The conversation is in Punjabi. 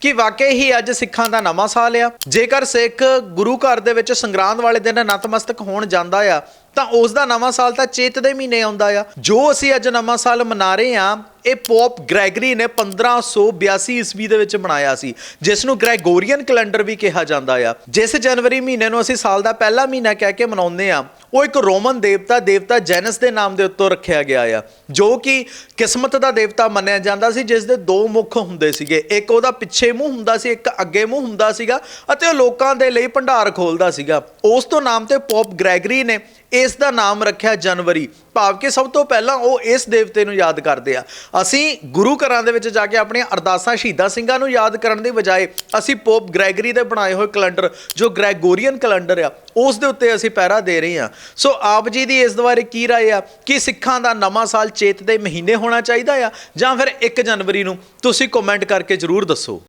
ਕਿ ਵਾਕਈ ਹੀ ਅੱਜ ਸਿੱਖਾਂ ਦਾ ਨਵਾਂ ਸਾਲ ਆ। ਜੇਕਰ ਸਿੱਖ ਗੁਰੂ ਘਰ ਦੇ ਵਿੱਚ ਸੰਗਰਾਂਦ ਵਾਲੇ ਦਿਨ ਨਤਮਸਤਕ ਹੋਣ ਜਾਂਦਾ ਆ ਤਾਂ ਉਸ ਦਾ ਨਵਾਂ ਸਾਲ ਤਾਂ ਚੇਤ ਦੇ ਮਹੀਨੇ ਆਉਂਦਾ ਆ। ਜੋ ਅਸੀਂ ਅੱਜ ਨਵਾਂ ਸਾਲ ਮਨਾ ਰਹੇ ਆ ਇਹ ਪੋਪ ਗ੍ਰੈਗਰੀ ਨੇ 1582 ਈਸਵੀ ਦੇ ਵਿੱਚ ਬਣਾਇਆ ਸੀ, ਜਿਸ ਨੂੰ ਗ੍ਰੈਗੋਰੀਅਨ ਕੈਲੰਡਰ ਵੀ ਕਿਹਾ ਜਾਂਦਾ ਆ। ਜਿਸ ਜਨਵਰੀ ਮਹੀਨੇ ਨੂੰ ਅਸੀਂ ਸਾਲ ਦਾ ਪਹਿਲਾ ਮਹੀਨਾ ਕਹਿ ਕੇ ਮਨਾਉਂਦੇ ਆ ਉਹ ਇੱਕ ਰੋਮਨ ਦੇਵਤਾ ਦੇਵਤਾ ਜੈਨਸ ਦੇ ਨਾਮ ਦੇ ਉੱਤੋਂ ਰੱਖਿਆ ਗਿਆ ਆ, ਜੋ ਕਿ ਕਿਸਮਤ ਦਾ ਦੇਵਤਾ ਮੰਨਿਆ ਜਾਂਦਾ ਸੀ ਜਿਸ ਦੇ ਦੋ ਮੁੱਖ ਹੁੰਦੇ ਸੀਗੇ। ਇੱਕ ਉਹਦਾ ਪਿੱਛੇ ਮੂੰਹ ਹੁੰਦਾ ਸੀ, ਇੱਕ ਅੱਗੇ ਮੂੰਹ ਹੁੰਦਾ ਸੀਗਾ, ਅਤੇ ਉਹ ਲੋਕਾਂ ਦੇ ਲਈ ਭੰਡਾਰ ਖੋਲਦਾ ਸੀਗਾ। ਉਸ ਤੋਂ ਨਾਮ ਤੇ ਪੋਪ ਗ੍ਰੈਗਰੀ ਨੇ ਇਸ ਇਸ ਦਾ ਨਾਮ ਰੱਖਿਆ ਜਨਵਰੀ। ਭਾਵ ਕਿ ਸਭ ਤੋਂ ਪਹਿਲਾਂ ਉਹ ਇਸ ਦੇਵਤੇ ਨੂੰ ਯਾਦ ਕਰਦੇ ਆ। ਅਸੀਂ ਗੁਰੂ ਘਰਾਂ ਦੇ ਵਿੱਚ ਜਾ ਕੇ ਆਪਣੀਆਂ ਅਰਦਾਸਾਂ ਸ਼ਹੀਦਾਂ ਸਿੰਘਾਂ ਨੂੰ ਯਾਦ ਕਰਨ ਦੀ ਬਜਾਏ ਅਸੀਂ ਪੋਪ ਗ੍ਰੈਗਰੀ ਦੇ ਬਣਾਏ ਹੋਏ ਕੈਲੰਡਰ, ਜੋ ਗ੍ਰੈਗੋਰੀਅਨ ਕੈਲੰਡਰ ਆ, ਉਸ ਦੇ ਉੱਤੇ ਅਸੀਂ ਪਹਿਰਾ ਦੇ ਰਹੇ ਹਾਂ ਸੋ ਆਪ ਜੀ ਦੀ ਇਸ ਦੁਆਰੇ ਕੀ ਰਾਏ ਆ? ਕਿ ਸਿੱਖਾਂ ਦਾ ਨਵਾਂ ਸਾਲ ਚੇਤ ਦੇ ਮਹੀਨੇ ਹੋਣਾ ਚਾਹੀਦਾ ਆ? ਜਾਂ ਫਿਰ 1 ਜਨਵਰੀ ਨੂੰ ਤੁਸੀਂ ਕਮੈਂਟ ਕਰਕੇ ਜਰੂਰ ਦੱਸੋ।